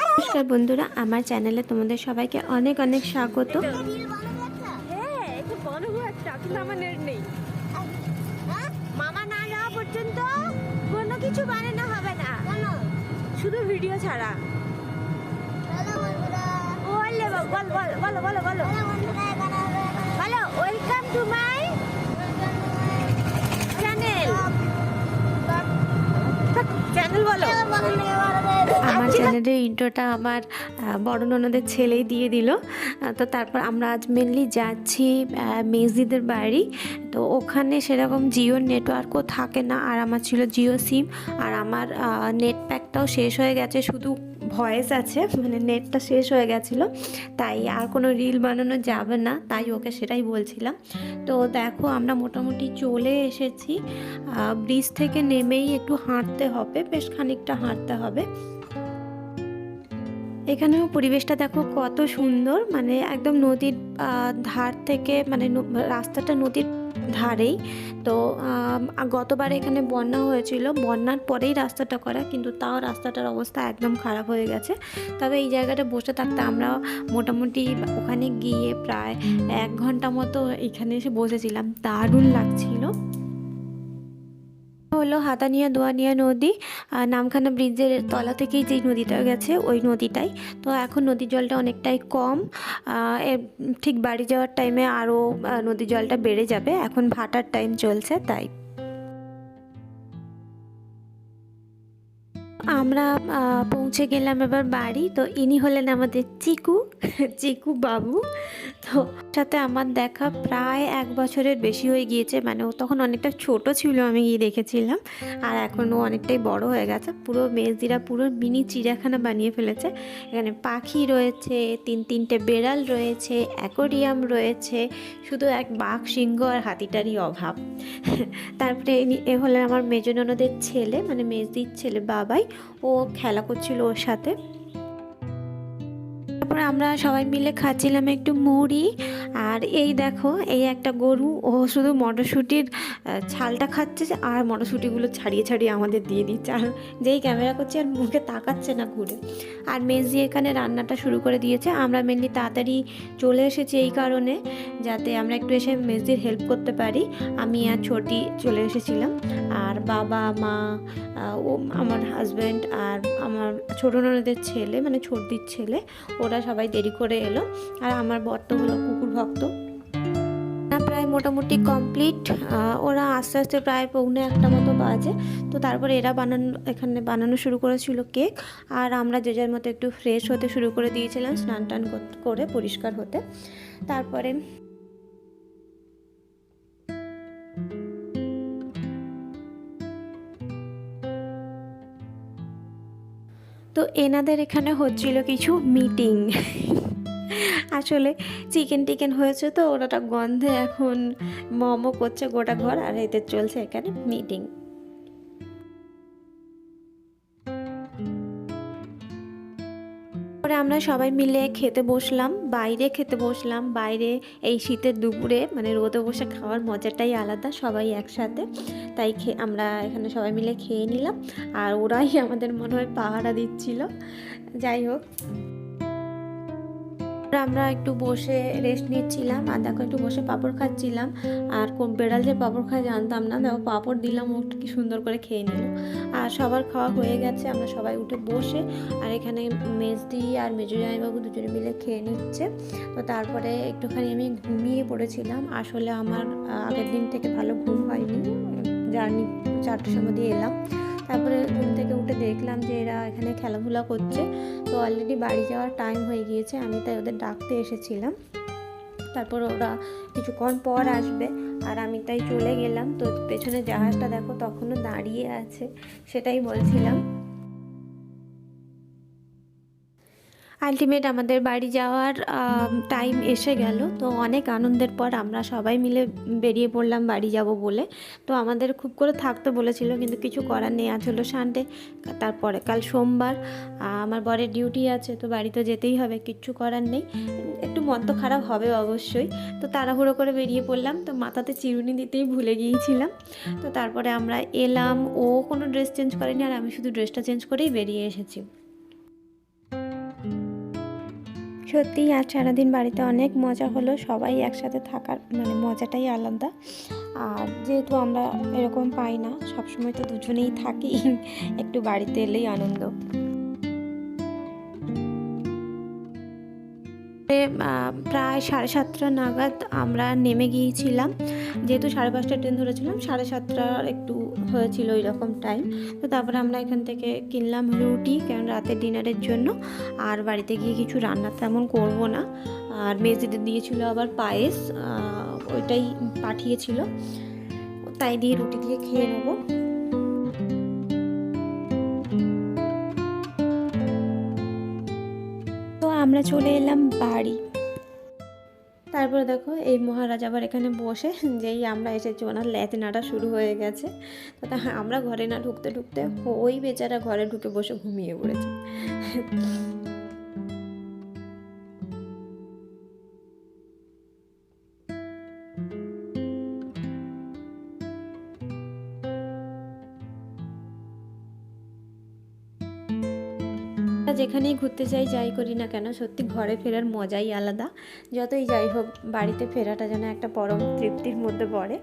নমস্কার বন্ধুরা আমার চ্যানেলে তোমাদের সবাইকে অনেক অনেক স্বাগত। হ্যাঁ মামা না যাওয়া পর্যন্ত কোনো কিছু বানানো হবে না। শুধু ভিডিও ছাড়া। বল বলো বলো বলো বলো welcome to my channel channel বলো আমার চ্যানেলের ইন্ট্রোটা আমার বড় ননদের ছেলেই দিয়ে দিল। তো তারপর আমরা আজ মেনলি যাচ্ছি মেজিদের বাড়ি। তো ওখানে সেরকম জিও নেটওয়ার্কও থাকে না। আর আমার ছিল জিও সিম। আর আমার নেট প্যাকটাও শেষ হয়ে গেছে। শুধু ভয়েস আছে মানে নেটটা শেষ হয়ে গেছিল। তাই আর কোনো রিল বানানো যাবে না। তাই ওকে সেটাই বলছিলাম। তো দেখো, আমরা মোটামুটি চলে এসেছি। ব্রিজ থেকে নেমেই একটু হাঁটতে হবে। বেশ খানিকটা হাঁটতে হবে। এখানেও পরিবেশটা দেখো কত সুন্দর মানে একদম নদীর ধার থেকে মানে রাস্তাটা নদীর ধারেই। তো গতবার এখানে বন্যা হয়েছিল, বন্যার পরেই রাস্তাটা করা, কিন্তু তাও রাস্তাটার অবস্থা একদম খারাপ হয়ে গেছে। তবে এই জায়গাটা বসে থাকতে আমরা মোটামুটি ওখানে গিয়ে প্রায় এক ঘণ্টা মতো এখানে এসে বসেছিলাম, দারুণ লাগছিল। হলো হাতানিয়া, দোয়ানিয়া নদী, আর নামখানা ব্রিজের তলা থেকেই যেই নদীটা গেছে, ওই নদীটাই। তো এখন নদীর জলটা অনেকটাই কম ঠিক বাড়ি যাওয়ার টাইমে আরও নদীর জলটা বেড়ে যাবে। এখন ভাটার টাইম চলছে, তাই। আমরা পৌঁছে গেলাম এবার বাড়ি। তো ইনি হলেন আমাদের চিকু চিকু বাবু। তো সাথে আমার দেখা প্রায় এক বছরের বেশি হয়ে গিয়েছে। মানে ও তখন অনেকটা ছোট ছিল আমি গিয়ে দেখেছিলাম। আর এখন ও অনেকটাই বড় হয়ে গেছে। পুরো মেজদিরা পুরো মিনি চিড়িয়াখানা বানিয়ে ফেলেছে। এখানে পাখি রয়েছে, তিন, তিনটে বেড়াল রয়েছে, অ্যাকোরিয়াম রয়েছে, শুধু এক বাঘ, সিংহ আর হাতিটারই অভাব। তারপরে এ হলেন আমার মেজ ননদের ছেলে মানে মেজদির ছেলে বাবাই। ও খেলা করছিল ওর সাথে। তারপরে আমরা সবাই মিলে খাচ্ছিলাম একটু মুড়ি। আর এই দেখো, এই একটা গরু, ও শুধু মটরশুঁটির ছালটা খাচ্ছে আর মটরশুঁটিগুলো ছাড়িয়ে ছাড়িয়ে আমাদের দিয়ে দিচ্ছে। আর যেই ক্যামেরা করছে, আর মুখে তাকাচ্ছে না ঘুরে। আর মেজি এখানে রান্নাটা শুরু করে দিয়েছে। আমরা মেনলি তাড়াতাড়ি চলে এসেছি এই কারণে, যাতে আমরা একটু এসে মেজির হেল্প করতে পারি। আমি আর ছোটি চলে এসেছিলাম। আর বাবা, মা ও, আমার হাজব্যান্ড আর আমার ছোটো ননদের ছেলে মানে ছোটদির ছেলে, ওরা সবাই দেরি করে এলো। আর আমার বর তো হলো কুকুর ভক্ত। প্রায় মোটামুটি কমপ্লিট ওরা আস্তে আস্তে প্রায় পৌনে একটা মতো বাজে। তো তারপরে এরা বানানো, এখানে বানানো শুরু করেছিল কেক। আর আমরা যে যার মতো একটু ফ্রেশ হতে শুরু করে দিয়েছিলাম স্নান টান করে পরিষ্কার হতে। তারপরে তো এনাদের এখানে হচ্ছিল কিছু মিটিং। আসলে চিকেন টিকেন হয়েছে তো, ওটা গন্ধে এখন মোমো করছে গোটা ঘর, আর এদের চলছে এখানে মিটিং। পরে আমরা সবাই মিলে খেতে বসলাম, বাইরে খেতে বসলাম, বাইরে এই শীতের দুপুরে মানে রোদে বসে খাওয়ার মজাটাই আলাদা, সবাই একসাথে, তাই আমরা এখানে সবাই মিলে খেয়ে নিলাম, আর ওরাই আমাদের মনে হয় পাহারা দিচ্ছিল, যাই হোক। আমরা একটু বসে রেস্ট নিচ্ছিলাম, আর দেখো একটু বসে পাঁপড় খাচ্ছিলাম, আর বেড়াল যে পাঁপড় খায় জানতাম না। দেখো পাঁপড় দিলাম, ও কি সুন্দর করে খেয়ে নিল। আর সবার খাওয়া হয়ে গেছে, আমরা সবাই উঠে বসে, আর এখানে মেজদি আর মেজো জামাইবাবু দুজনে মিলে খেয়ে নিচ্ছে। তো তারপরে একটুখানি আমি ঘুমিয়ে পড়েছিলাম। আসলে আমার আগের দিন থেকে ভালো ঘুম হয়নি। জার্নি চারটের সময় দিয়ে এলাম। তারপরে ঘুম থেকে উঠে দেখলাম যে এরা এখানে খেলাধুলা করছে। তো অলরেডি বাড়ি যাওয়ার টাইম হয়ে গিয়েছে, আমি তাই ওদের ডাকতে এসেছিলাম। তারপর ওরা কিছুক্ষণ পর আসবে আর আমি তাই চলে গেলাম। তো পেছনে জাহাজটা দেখো তখনও দাঁড়িয়ে আছে, সেটাই বলছিলাম। আলটিমেট আমাদের বাড়ি যাওয়ার টাইম এসে গেল। তো অনেক আনন্দের পর আমরা সবাই মিলে বেরিয়ে পড়লাম বাড়ি যাব বলে। তো আমাদের খুব করে থাকতে বলেছিল, কিন্তু কিছু করার নেই। আজ হলো সানডে তারপরে কাল সোমবার। আমার বরের ডিউটি আছে, তো বাড়িতে যেতেই হবে, কিচ্ছু করার নেই। একটু মন তো খারাপ হবে অবশ্যই। তো তাড়াহুড়ো করে বেরিয়ে পড়লাম, তো মাথাতে চিরুনি দিতেই ভুলে গিয়েছিলাম। তো তারপরে আমরা এলাম, ও কোনো ড্রেস চেঞ্জ করেনি, আর আমি শুধু ড্রেসটা চেঞ্জ করেই বেরিয়ে এসেছি। সত্যিই আজ সারাদিন বাড়িতে অনেক মজা হলো, সবাই একসাথে থাকার মানে মজাটাই আলাদা। আর যেহেতু আমরা এরকম পাই না, সবসময় তো দুজনেই থাকি, একটু বাড়িতে এলেই আনন্দ। প্রায় সাড়ে সাতটা নাগাদ আমরা নেমে গিয়েছিলাম। যেহেতু সাড়ে পাঁচটা ট্রেন ধরেছিলাম, সাড়ে সাতটার একটু হয়েছিল ওই রকম টাইম তো তারপরে আমরা এখান থেকে কিনলাম রুটি, কারণ রাতের ডিনারের জন্য। আর বাড়িতে গিয়ে কিছু রান্না তেমন করব না। আর মেজিতে দিয়েছিল আবার পায়েস ওইটাই পাঠিয়েছিল। তাই দিয়ে রুটি দিয়ে খেয়ে নেব। আমরা চলে এলাম বাড়ি। তারপরে দেখো, এই মহারাজ আবার এখানে বসে, যেই আমরা এসেছি, ওনার ল্যাতিনাটা শুরু হয়ে গেছে। তো তা আমরা ঘরে না ঢুকতে ঢুকতে ওই বেচারা ঘরে ঢুকে বসে ঘুমিয়ে পড়েছে। আমরা যেখানেই ঘুরতে যাই যাই করি না কেন, সত্যি ঘরে ফেরার মজাই আলাদা। যতই যাই হোক, বাড়িতে ফেরাটা যেন একটা পরম তৃপ্তির মধ্যে পড়ে।